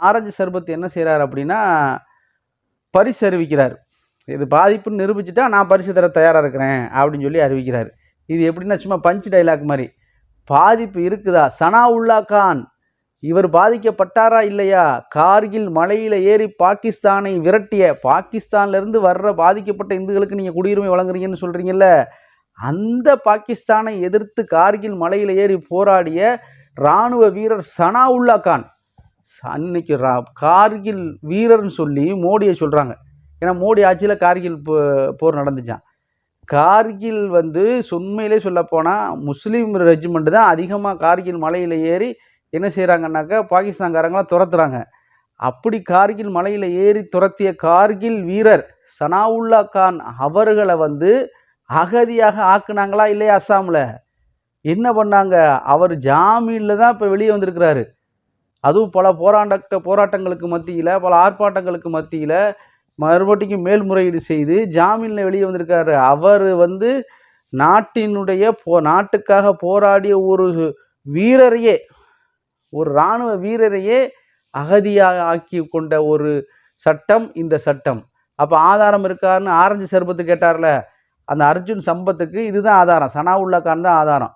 Orange சர்பத் என்ன செய்கிறார் அப்படின்னா பரிசு அறிவிக்கிறார். இது பாதிப்புன்னு நிரூபிச்சுட்டா நான் பரிசு தர தயாராக இருக்கிறேன் அப்படின்னு சொல்லி அறிவிக்கிறார். இது எப்படின்னா சும்மா பஞ்ச் டைலாக் மாதிரி. பாதிப்பு இருக்குதா? சனாவுல்லா கான். இவர் பாதிக்கப்பட்டாரா இல்லையா? கார்கில் மலையில் ஏறி பாகிஸ்தானை விரட்டிய பாகிஸ்தான்லேருந்து வர்ற பாதிக்கப்பட்ட இந்துக்களுக்கு நீங்கள் குடியுரிமை வழங்குறீங்கன்னு சொல்கிறீங்கல்ல அந்த பாகிஸ்தானை எதிர்த்து கார்கில் மலையில் ஏறி போராடிய இராணுவ வீரர் சனாவுல்லா கான். அன்னைக்கு ரா கார்கில் வீரர்னு சொல்லி மோடியை சொல்கிறாங்க ஏன்னா மோடி ஆட்சியில் கார்கில் போ- போர் நடந்துச்சான் கார்கில் வந்து உண்மையிலே சொல்லப்போனால் முஸ்லீம் ரெஜிமெண்ட் தான் அதிகமாக கார்கில் மலையில் ஏறி என்ன செய்கிறாங்கன்னாக்கா பாகிஸ்தான்காரங்களாம் துரத்துறாங்க. அப்படி கார்கில் மலையில் ஏறி துரத்திய கார்கில் வீரர் சனாவுல்லா கான் அவர்களை வந்து அகதியாக ஆக்குனாங்களா இல்லையா அஸ்ஸாமில்? என்ன பண்ணாங்க? அவர் ஜாமீனில் தான் இப்போ வெளியே வந்திருக்கிறாரு. அதுவும் பல போராட்ட போராட்டங்களுக்கு மத்தியில் பல ஆர்ப்பாட்டங்களுக்கு மத்தியில் மறுபடியும் மேல்முறையீடு செய்து ஜாமீனில் வெளியே வந்திருக்காரு. அவர் வந்து நாட்டினுடைய போ நாட்டுக்காக போராடிய ஒரு வீரரையே ஒரு இராணுவ வீரரையே அகதியாக ஆக்கி கொண்ட ஒரு சட்டம் இந்த சட்டம். அப்போ ஆதாரம் இருக்காருன்னு ஆரஞ்சு சர்பத்து கேட்டார்ல அந்த அர்ஜுன் சம்பத்துக்கு இதுதான் ஆதாரம் சனாவுல்லா கான் தான் ஆதாரம்.